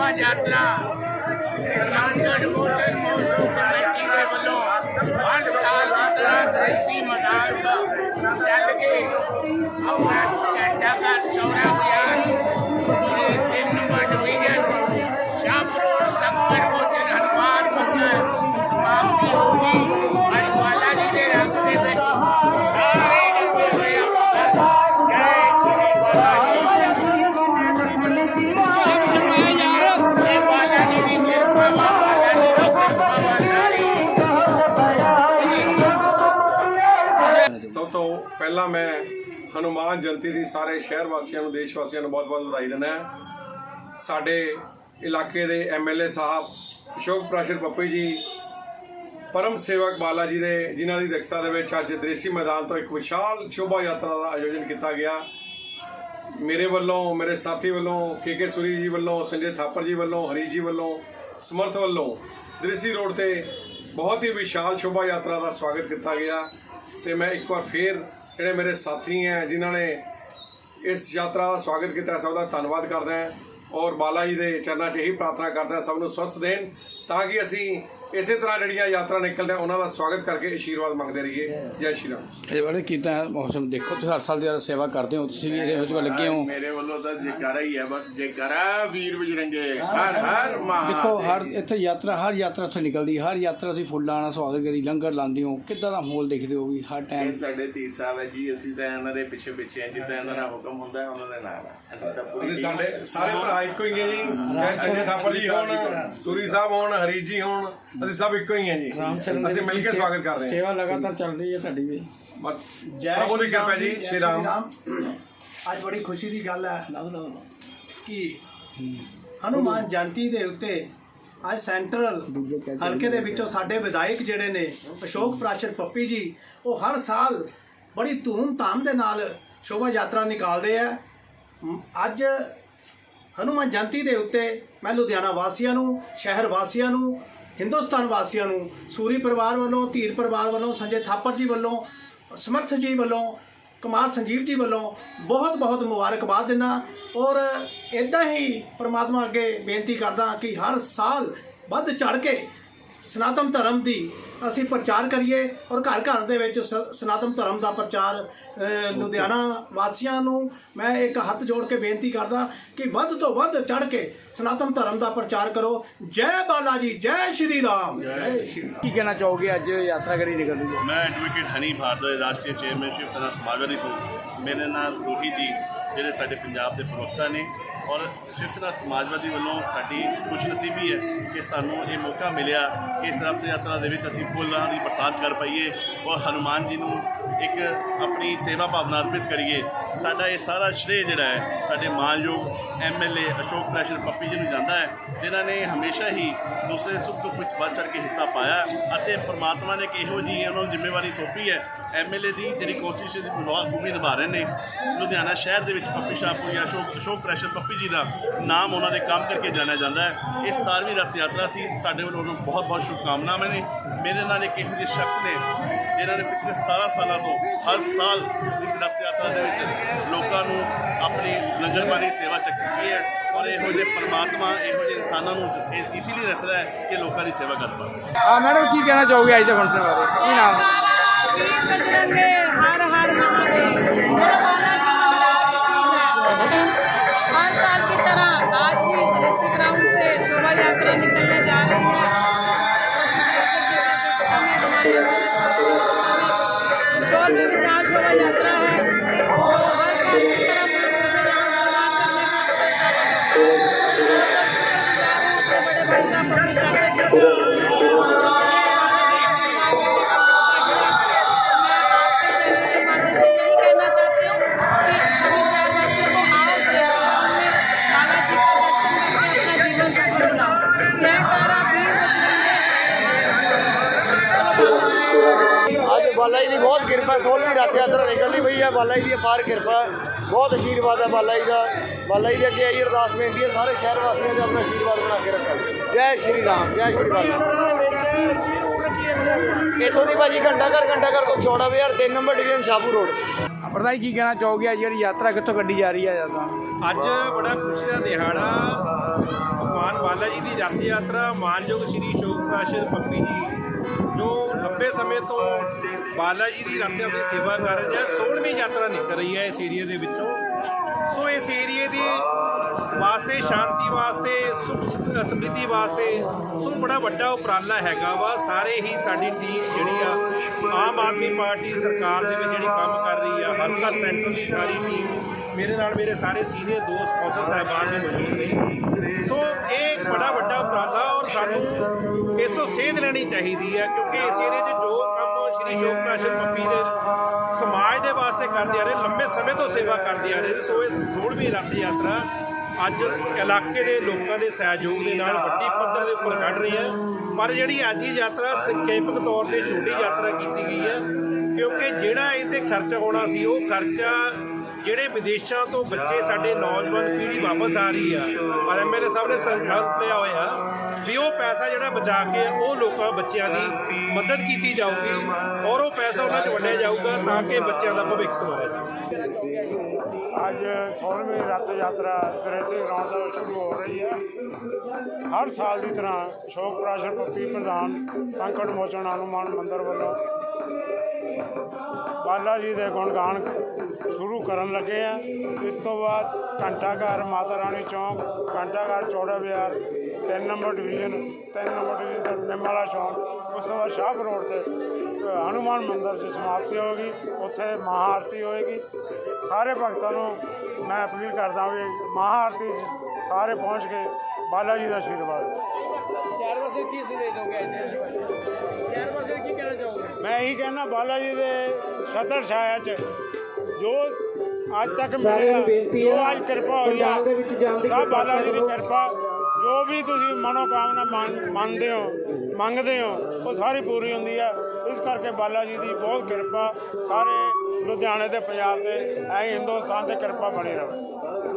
पद यात्रा किसानगढ़ मोचन महोत्सव कमेटी के वालों हर साल मदारी मदार चल के अपना घंटाघर चौरा बयान। तीन नंबर डिवीज़न शाम संकट मोचन, हनुमान मंदिर समाप्ति होगी। ਪਹਿਲਾਂ ਮੈਂ ਹਨੂਮਾਨ ਜਯੰਤੀ ਦੀ ਸਾਰੇ ਸ਼ਹਿਰ ਵਾਸੀਆਂ ਨੂੰ, ਦੇਸ਼ ਵਾਸੀਆਂ ਨੂੰ ਬਹੁਤ-ਬਹੁਤ ਵਧਾਈ ਦਿੰਦਾ ਸਾਡੇ ਇਲਾਕੇ ਦੇ ਐਮਐਲਏ ਸਾਹਿਬ, ਅਸ਼ੋਕ ਪ੍ਰਾਸ਼ਰ ਪੱਪੀ ਜੀ, ਪਰਮ ਸੇਵਕ ਬਾਲਾ ਜੀ ਦੇ, ਜਿਨ੍ਹਾਂ ਦੀ ਦਕਸ਼ਤਾ ਦੇ ਵਿੱਚ ਅੱਜ ਦ੍ਰੇਸੀ ਮੈਦਾਨ ਤੋਂ ਇੱਕ ਵਿਸ਼ਾਲ ਸ਼ੋਭਾ ਯਾਤਰਾ ਦਾ ਆਯੋਜਨ ਕੀਤਾ ਗਿਆ। ਮੇਰੇ ਵੱਲੋਂ, ਮੇਰੇ ਸਾਥੀ ਵੱਲੋਂ ਕੇਕੇ ਸੁਰੀ ਜੀ ਵੱਲੋਂ, ਸੰਜੇ ਥਾਪਰ ਜੀ ਵੱਲੋਂ, ਹਰੀਸ਼ ਜੀ ਵੱਲੋਂ, ਸਮਰਥ ਵੱਲੋਂ ਦ੍ਰਿਸ਼ੀ ਰੋਡ ਤੇ ਬਹੁਤ ਹੀ ਵਿਸ਼ਾਲ ਸ਼ੋਭਾ ਯਾਤਰਾ ਦਾ ਸਵਾਗਤ ਕੀਤਾ ਗਿਆ ਤੇ ਮੈਂ ਇੱਕ ਵਾਰ ਫੇਰ ਜਿਹੜੇ ਮੇਰੇ ਸਾਥੀ ਹੈ, ਜਿਨ੍ਹਾਂ ਨੇ ਇਸ ਯਾਤਰਾ ਦਾ ਸਵਾਗਤ ਕੀਤਾ ਸਭ ਦਾ ਧੰਨਵਾਦ ਕਰਦਾ ਹਾਂ। ਔਰ ਬਾਲਾ ਜੀ ਦੇ ਚਰਨਾਂ 'ਚ ਇਹੀ ਪ੍ਰਾਰਥਨਾ ਕਰਦਾ ਸਭ ਨੂੰ ਸਵਸਥ ਦੇਣ, ਤਾਂ ਕਿ ਅਸੀਂ ਇਸੇ ਤਰ੍ਹਾਂ ਜਿਹੜੀਆਂ ਯਾਤਰਾ ਨਿਕਲਦੇ ਉਹਨਾਂ ਦਾ ਸਵਾਗਤ ਕਰਕੇ ਆਸ਼ੀਰਵਾਦ ਮੰਗਦੇ ਰਹੀਏ। ਜੈ ਸ਼੍ਰੀ ਰਾਮ। ਇਹ ਵਾਲੇ ਕੀਤਾ ਮੌਸਮ ਦੇਖੋ ਤੁਸੀਂ ਹਰ ਸਾਲ ਦੀ ਸੇਵਾ ਕਰਦੇ ਹੋ ਤੁਸੀਂ ਵੀ ਇਹਦੇ ਵਿੱਚ ਲੱਗੇ ਹੋ। ਮੇਰੇ ਵੱਲੋਂ ਤਾਂ ਜੈਕਾਰਾ ਹੀ ਹੈ ਬਸ ਜੈਕਾਰਾ ਵੀਰ ਬਜਰੰਗੇ। ਹਰ ਹਰ ਮਹਾਦੇਵ ਦੇਖੋ ਹਰ ਇੱਥੇ ਯਾਤਰਾ ਹਰ ਯਾਤਰਾ ਇੱਥੇ ਨਿਕਲਦੀ ਹਰ ਯਾਤਰਾ ਤੁਸੀਂ ਫੁੱਲਾਂ ਨਾਲ ਸਵਾਗਤ ਕਰੀ ਲੰਗਰ ਲਾਉਂਦੇ ਹੋ ਕਿੱਦਾਂ ਦਾ ਮਾਹੌਲ ਦੇਖਦੇ ਹੋ ਵੀ ਹਰ ਟਾਈਮ ਇਹ ਸਾਡੇ ਧੀਰ ਸਾਹਿਬ ਹੈ ਜੀ ਅਸੀਂ ਤਾਂ ਇਹਨਾਂ ਦੇ ਪਿੱਛੇ ਪਿੱਛੇ ਹਾਂ ਜਿੱਦਾਂ ਇਹਨਾਂ ਦਾ ਹੁਕਮ ਹੁੰਦਾ ਹੈ ਉਹਨਾਂ ਦੇ ਨਾਲ ਹੈ। ਅਸੀਂ ਸਭ ਪੂਰੀ ਸਾਡੇ ਸਾਰੇ ਭਰਾ ਇੱਕੋ ਹੀ ਹੈ। ਜੀ ਚਾਹੇ ਸੰਜੇ ਥਾਪਰ ਜੀ ਹੋਣ ਸੂਰੀ ਸਾਹਿਬ ਹੋਣ ਹਰੀਸ਼ ਜੀ ਹੋਣ ਅਸੀਂ ਸਭ ਇੱਕੋ ਹੀ ਹਾਂ ਜੀ। ਅਸੀਂ ਮਿਲ ਕੇ ਸਵਾਗਤ ਕਰ ਰਹੇ ਹਾਂ। ਸੇਵਾ ਲਗਾਤਾਰ ਚੱਲ ਰਹੀ ਹੈ ਤੁਹਾਡੀ ਵੀ। ਬਸ ਜੈ ਪ੍ਰਭੂ ਦੀ ਕਿਰਪਾ ਜੀ ਸ਼੍ਰੀ ਰਾਮ। ਅੱਜ ਬੜੀ ਖੁਸ਼ੀ ਦੀ ਗੱਲ ਹੈ ਲਓ ਲਓ ਕਿ ਹਨੂਮਾਨ ਜਯੰਤੀ ਦੇ ਉੱਤੇ ਅੱਜ ਸੈਂਟਰਲ ਹਲਕੇ ਦੇ ਵਿੱਚੋਂ ਸਾਡੇ ਵਿਧਾਇਕ ਜਿਹੜੇ ਨੇ ਅਸ਼ੋਕ ਪ੍ਰਾਸ਼ਰ ਪੱਪੀ ਜੀ ਉਹ ਹਰ ਸਾਲ ਬੜੀ ਧੂਮ-ਧਾਮ ਦੇ ਨਾਲ ਸ਼ੋਭਾ ਯਾਤਰਾ ਨਿਕਾਲਦੇ ਆ। ਅੱਜ ਹਨੂਮਾਨ ਜਯੰਤੀ ਦੇ ਉੱਤੇ ਮੈਂ ਲੁਧਿਆਣਾ ਵਾਸੀਆਂ ਨੂੰ ਸ਼ਹਿਰ ਵਾਸੀਆਂ ਨੂੰ ਹਿੰਦੁਸਤਾਨ ਵਾਸੀਆਂ ਨੂੰ, ਸੂਰੀ ਪਰਿਵਾਰ ਵੱਲੋਂ, ਧੀਰ ਪਰਿਵਾਰ ਵੱਲੋਂ, ਸੰਜੇ ਥਾਪਰ ਜੀ ਵੱਲੋਂ, ਸਮਰਥ ਜੀ ਵੱਲੋਂ, ਕੁਮਾਰ ਸੰਜੀਵ ਜੀ ਵੱਲੋਂ ਬਹੁਤ ਬਹੁਤ ਮੁਬਾਰਕਬਾਦ ਦਿੰਦਾ। ਔਰ ਇਦਾਂ ਹੀ ਪ੍ਰਮਾਤਮਾ ਅੱਗੇ ਬੇਨਤੀ ਕਰਦਾ ਕਿ ਹਰ ਸਾਲ ਵੱਧ ਚੜ ਕੇ ਸਨਾਤਨ ਧਰਮ ਦੀ ਅਸੀਂ ਪ੍ਰਚਾਰ ਕਰੀਏ ਔਰ ਘਰ ਘਰ ਦੇ ਵਿੱਚ ਸ- ਸਨਾਤਨ ਧਰਮ ਦਾ ਪ੍ਰਚਾਰ ਲੁਧਿਆਣਾ ਵਾਸੀਆਂ ਨੂੰ ਮੈਂ ਇੱਕ ਹੱਥ ਜੋੜ ਕੇ ਬੇਨਤੀ ਕਰਦਾ ਕਿ ਵੱਧ ਤੋਂ ਵੱਧ ਚੜ ਕੇ ਸਨਾਤਨ ਧਰਮ ਦਾ ਪ੍ਰਚਾਰ ਕਰੋ। ਜੈ ਬਾਲਾ ਜੀ ਜੈ ਸ਼੍ਰੀ ਰਾਮ। ਜੈ ਸ਼੍ਰੀ ਰਾਮ। ਕੀ ਕਹਿਣਾ ਚਾਹੋਗੇ ਅੱਜ ਯਾਤਰਾ ਕਰੀ ਨਿਕਲ ਰਹੀ ਹੈ ਮੈਂ ਐਡਵੋਕੇਟ ਹਨੀ ਭਾਰਦਵਾਜ ਰਾਸ਼ਟਰੀ ਚੇਅਰਮੈਨਸ਼ਿਪ ਸਨਾ ਸਮਾਜਵਾਦੀ ਤੋਂ ਮੇਰੇ ਨਾਲ ਰੋਹੀ ਜੀ ਜਿਹੜੇ ਸਾਡੇ ਪੰਜਾਬ ਦੇ ਪ੍ਰਵਕਤਾ ਨੇ। ਔਰ ਸ਼ਿਵ ਸੈਨਾ ਸਮਾਜਵਾਦੀ ਵੱਲੋਂ ਸਾਡੀ ਖੁਸ਼ਨਸੀਬੀ ਹੈ ਕਿ ਸਾਨੂੰ ਇਹ ਮੌਕਾ ਮਿਲਿਆ ਕਿ ਇਸ ਰਥ ਯਾਤਰਾ ਦੇ ਵਿੱਚ ਅਸੀਂ ਫੁੱਲਾਂ ਦੀ ਬਰਸਾਤ ਕਰ ਪਾਈਏ ਔਰ ਹਨੂਮਾਨ ਜੀ ਨੂੰ ਇੱਕ ਆਪਣੀ ਸੇਵਾ ਭਾਵਨਾ ਅਰਪਿਤ ਕਰੀਏ। ਸਾਡਾ ਇਹ ਸਾਰਾ ਸ਼੍ਰੇ ਜਿਹੜਾ ਹੈ, ਸਾਡੇ ਮਾਨਯੋਗ ਐਮਐਲਏ ਅਸ਼ੋਕ ਪ੍ਰੈਸ਼ਰ ਪੱਪੀ ਜੀ ਨੂੰ ਜਾਂਦਾ ਹੈ, ਜਿਨ੍ਹਾਂ ਨੇ ਹਮੇਸ਼ਾ ਹੀ ਦੂਸਰੇ ਸੁੱਖ ਦੁੱਖ ਵਿੱਚ ਵੱਧ ਚੜ ਕੇ ਹਿੱਸਾ ਪਾਇਆ ਅਤੇ ਪਰਮਾਤਮਾ ਨੇ ਕਿਹੋ ਇਹੋ ਜਿਹੀ ਉਹਨਾਂ ਨੂੰ ਜ਼ਿੰਮੇਵਾਰੀ ਸੌਂਪੀ ਹੈ ਐਮਐਲਏ ਦੀ ਜਿਹੜੀ ਕੋਸ਼ਿਸ਼ ਦੀ ਭੂਮੀ ਨਿਭਾ ਰਹੇ ਨੇ, ਲੁਧਿਆਣਾ ਸ਼ਹਿਰ ਦੇ ਵਿੱਚ ਪੱਪੀ ਸ਼ਾਹਪੁਰੀ ਅਸ਼ੋਕ ਅਸ਼ੋਕ ਪ੍ਰੈਸ਼ਰ ਪੱਪੀ ਜੀ ਦਾ ਨਾਮ ਉਹਨਾਂ ਦੇ ਕੰਮ ਕਰਕੇ ਜਾਣਿਆ ਜਾਂਦਾ ਹੈ। ਇਹ 17ਵੀਂ ਰਥ ਯਾਤਰਾ ਸੀ, ਸਾਡੇ ਵੱਲੋਂ ਉਹਨਾਂ ਨੂੰ ਬਹੁਤ ਬਹੁਤ ਸ਼ੁਭਕਾਮਨਾਵਾਂ ਨੇ। ਮੇਰੇ ਨਾਲ ਇੱਕ ਇਹੋ ਜਿਹੇ ਸ਼ਖਸ ਨੇ, ਜਿਨ੍ਹਾਂ ਨੇ ਪਿਛਲੇ 17 ਸਾਲਾਂ ਤੋਂ ਹਰ ਸਾਲ ਇਸ ਰਥ ਯਾਤਰਾ ਦੇ ਵਿੱਚ ਲੋਕਾਂ ਨੂੰ ਆਪਣੀ ਲੰਗਰ ਪਾਣੀ ਸੇਵਾ ਚੱਕ ਚੁੱਕੀ ਹੈ ਔਰ ਇਹੋ ਜਿਹੇ ਪਰਮਾਤਮਾ, ਇਹੋ ਜਿਹੇ ਇਨਸਾਨਾਂ ਨੂੰ ਇਹ ਇਸ ਲਈ ਰੱਖਦਾ ਹੈ ਕਿ ਲੋਕਾਂ ਦੀ ਸੇਵਾ ਕਰ ਪਾਵੇ ਆ ਮੈਡਮ, ਕੀ ਕਹਿਣਾ ਚਾਹੋਗੇ ਅੱਜ ਦੇ ਫੰਕਸ਼ਨ ਬਾਰੇ? ਕੀ ਨਾਮ? वीर बजरंगे हर हर महादेव ਬਾਲਾ ਜੀ ਦੀ ਬਹੁਤ ਕਿਰਪਾ 16ਵੀਂ ਰਥ ਯਾਤਰਾ ਨਿਕਲਦੀ ਪਈ ਹੈ ਬਾਲਾ ਜੀ ਦੀ ਅਪਾਰ ਕਿਰਪਾ। ਬਹੁਤ ਆਸ਼ੀਰਵਾਦ ਹੈ ਬਾਲਾ ਜੀ ਦਾ। ਬਾਲਾ ਜੀ ਦੇ ਅੱਗੇ ਆਈ ਅਰਦਾਸ ਬੇਨਤੀ ਹੈ ਸਾਰੇ ਸ਼ਹਿਰ ਵਾਸੀਆਂ ਦੇ ਆਪਣਾ ਆਸ਼ੀਰਵਾਦ ਬਣਾ ਕੇ ਰੱਖਣ। ਜੈ ਸ਼੍ਰੀ ਰਾਮ ਜੈ ਸ਼੍ਰੀ ਰਾਮ। ਇੱਥੋਂ ਦੀ ਭਾਜੀ ਘੰਟਾ ਘਰ ਘੰਟਾ ਘਰ ਤੋਂ ਚੌੜਾ ਬਾਜ਼ਾਰ 3 ਨੰਬਰ ਡਿਵੀਜ਼ਨ ਸ਼ਾਹਪੁਰ ਰੋਡ। ਜੀ ਕੀ ਕਹਿਣਾ ਚਾਹੋਗੇ? ਅੱਜ ਜਿਹੜੀ ਯਾਤਰਾ ਕਿੱਥੋਂ ਕੱਢੀ ਜਾ ਰਹੀ ਹੈ ਯਾਤਰਾ ਅੱਜ ਬੜਾ ਖੁਸ਼ੀ ਦਾ ਦਿਹਾੜਾ ਭਗਵਾਨ ਬਾਲਾ ਜੀ ਦੀ ਰਥ ਯਾਤਰਾ ਮਾਨਯੋਗ ਸ਼੍ਰੀ ਸ਼ੋਕ ਪ੍ਰਾਸ਼ਰ ਪੱਪੀ ਜੀ, ਜੋ ਲੰਬੇ ਸਮੇਂ ਤੋਂ ਬਾਲਾ ਜੀ ਦੀ ਰੱਥ ਯਾਤਰਾ ਦੀ ਸੇਵਾ ਕਰ ਰਹੇ ਹਾਂ 16ਵੀਂ ਯਾਤਰਾ ਨਿਕਲ ਰਹੀ ਹੈ ਇਸ ਏਰੀਏ ਦੇ ਵਿੱਚੋਂ। ਸੋ ਇਸ ਏਰੀਏ ਦੀ ਵਾਸਤੇ, ਸ਼ਾਂਤੀ ਵਾਸਤੇ, ਸੁਖ ਸ- ਵਾਸਤੇ ਸੋ ਬੜਾ ਵੱਡਾ ਉਪਰਾਲਾ ਹੈਗਾ ਵਾ। ਸਾਰੇ ਹੀ ਸਾਡੀ ਟੀਮ ਜਿਹੜੀ ਆ, ਆਮ ਆਦਮੀ ਪਾਰਟੀ ਸਰਕਾਰ ਦੇ ਵਿੱਚ ਜਿਹੜੀ ਕੰਮ ਕਰ ਰਹੀ ਆ ਹਲਕਾ ਸੈਂਟਰ ਦੀ ਸਾਰੀ ਟੀਮ ਮੇਰੇ ਨਾਲ ਮੇਰੇ ਸਾਰੇ ਸੀਨੀਅਰ ਦੋਸਤ ਕੌਂਸਲ ਸਾਹਿਬਾਨ ਵੀ ਮੌਜੂਦ ਨੇ। ਸੋ ਇਹ ਬੜਾ ਵੱਡਾ ਉਪਰਾਲਾ ਔਰ ਸਾਨੂੰ ਇਸ ਤੋਂ ਸੇਧ ਲੈਣੀ ਚਾਹੀਦੀ ਹੈ, ਕਿਉਂਕਿ ਇਸ ਏਰੀਏ 'ਚ ਜੋ ਕੰਮ ਸ਼੍ਰੀ ਸ਼ੋਕ ਪ੍ਰਾਸ਼ਨ ਪੱਪੀ ਦੇ ਸਮਾਜ ਦੇ ਵਾਸਤੇ ਕਰਦੇ ਆ ਰਹੇ, ਲੰਬੇ ਸਮੇਂ ਤੋਂ ਸੇਵਾ ਕਰਦੇ ਆ ਰਹੇ ਸੋ ਇਸ 16ਵੀਂ ਰੱਥ ਯਾਤਰਾ ਅੱਜ ਇਲਾਕੇ ਦੇ ਲੋਕਾਂ ਦੇ ਸਹਿਯੋਗ ਦੇ ਨਾਲ ਵੱਡੀ ਪੱਧਰ ਦੇ ਉੱਪਰ ਕੱਢ ਰਹੀ ਹੈ। ਪਰ ਜਿਹੜੀ ਅੱਜ ਦੀ ਯਾਤਰਾ ਸੰਖੇਪਕ ਤੌਰ ਤੇ ਛੋਟੀ ਯਾਤਰਾ ਕੀਤੀ ਗਈ ਹੈ, ਕਿਉਂਕਿ ਜਿਹੜਾ ਇਹ ਤੇ ਖਰਚ ਹੋਣਾ ਸੀ, ਉਹ ਖਰਚਾ ਜਿਹੜੇ ਵਿਦੇਸ਼ਾਂ ਤੋਂ ਬੱਚੇ ਸਾਡੇ ਨੌਜਵਾਨ ਪੀੜ੍ਹੀ ਵਾਪਸ ਆ ਰਹੀ ਆ ਪਰ ਐਮਐਲਏ ਸਾਹਿਬ ਨੇ ਸੰਕਲਪ ਲਿਆ ਹੋਇਆ ਵੀ ਉਹ ਪੈਸਾ ਜਿਹੜਾ ਬਚਾ ਕੇ ਉਹ ਲੋਕਾਂ, ਬੱਚਿਆਂ ਦੀ ਮਦਦ ਕੀਤੀ ਜਾਊਗੀ ਔਰ ਉਹ ਪੈਸਾ ਉਹਨਾਂ 'ਚ ਵੰਡਿਆ ਜਾਊਗਾ ਤਾਂ ਕਿ ਬੱਚਿਆਂ ਦਾ ਭਵਿੱਖ ਸੰਵਾਰਿਆ ਜਾ ਸਕੇ। ਅੱਜ 16ਵੀਂ ਰੱਥ ਯਾਤਰਾ ਗ੍ਰੇਸੀ ਗਰਾਊਂਡ ਤੋਂ ਸ਼ੁਰੂ ਹੋ ਰਹੀ ਹੈ ਹਰ ਸਾਲ ਦੀ ਤਰ੍ਹਾਂ ਸ਼ੋਕ ਪ੍ਰਾਸ਼ਰ ਪੱਪੀ ਪ੍ਰਧਾਨ ਸੰਕਟ ਮੋਚਨ ਹਨੂਮਾਨ ਮੰਦਿਰ ਵੱਲੋਂ ਬਾਲਾ ਜੀ ਦੇ ਗੁਣਗਾਨ ਸ਼ੁਰੂ ਕਰਨ ਲੱਗੇ ਆ। ਇਸ ਤੋਂ ਬਾਅਦ ਘੰਟਾ ਘਰ ਮਾਤਾ ਰਾਣੀ ਚੌਂਕ ਘੰਟਾ ਘਰ ਚੌੜਾ ਬਾਜ਼ਾਰ ਤਿੰਨ ਨੰਬਰ ਡਿਵੀਜ਼ਨ ਤਿੰਨ ਨੰਬਰ ਡਿਵੀਜ਼ਨ ਤੇ ਨਿੰਮਾਲਾ ਚੌਂਕ। ਉਸ ਤੋਂ ਬਾਅਦ ਸ਼ਾਹਪ ਰੋਡ ਤੇ ਅ, ਹਨੂਮਾਨ ਮੰਦਿਰ 'ਚ ਸਮਾਪਤੀ ਹੋਏਗੀ ਉੱਥੇ ਮਹਾਆਰਤੀ ਹੋਏਗੀ ਸਾਰੇ ਭਗਤਾਂ ਨੂੰ ਮੈਂ ਅਪੀਲ ਕਰਦਾ ਵੀ ਮਹਾਆਰਤੀ 'ਚ ਸਾਰੇ ਪਹੁੰਚ ਕੇ ਬਾਲਾ ਜੀ ਦਾ ਆਸ਼ੀਰਵਾਦ। ਦੋਗੇ ਕੀ ਕਹਿਣਾ ਚਾਹੋਗੇ? ਮੈਂ ਇਹੀ ਕਹਿਣਾ ਬਾਲਾ ਜੀ ਦੇ ਛਤਰ ਛਾਇਆ 'ਚ। ਜੋ ਅੱਜ ਤੱਕ ਸਾਰਿਆਂ ਨੂੰ ਮਿਲਿਆ ਬੇਨਤੀ ਹੈ, ਅੱਜ ਕਿਰਪਾ ਹੋਈ ਪੰਡਾਲ ਦੇ ਵਿੱਚ ਜਾਣ ਦੀ ਸਭ ਬਾਲਾ ਜੀ ਦੀ ਕਿਰਪਾ ਜੋ ਵੀ ਤੁਸੀਂ ਮਨੋਕਾਮਨਾ ਮੰਨ- ਮੰਨਦੇ ਹੋ ਮੰਗਦੇ ਹੋ ਉਹ ਸਾਰੀ ਪੂਰੀ ਹੁੰਦੀ ਹੈ ਇਸ ਕਰਕੇ ਬਾਲਾ ਜੀ ਦੀ ਬਹੁਤ ਕਿਰਪਾ ਸਾਰੇ ਲੁਧਿਆਣੇ ਤੇ ਪੰਜਾਬ ਤੇ ਐ ਹਿੰਦੁਸਤਾਨ ਤੇ ਕਿਰਪਾ ਬਣੀ ਰਹੇ।